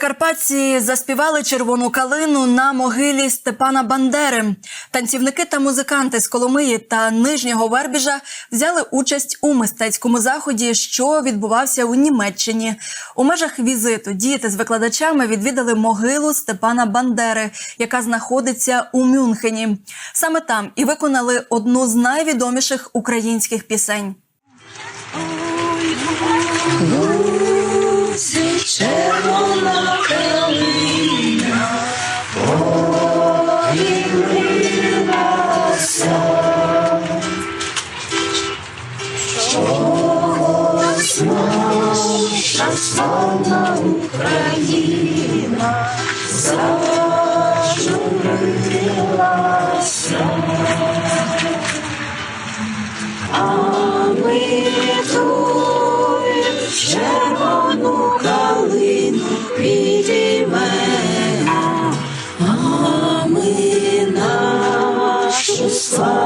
Прикарпатці заспівали червону калину на могилі Степана Бандери. Танцівники та музиканти з Коломиї та Нижнього Вербіжа взяли участь у мистецькому заході, що відбувався у Німеччині. У межах візиту діти з викладачами відвідали могилу Степана Бандери, яка знаходиться у Мюнхені. Саме там і виконали одну з найвідоміших українських пісень. Славна Україна зажурилася. А ми тую червону калину підіймемо, а ми нашу славну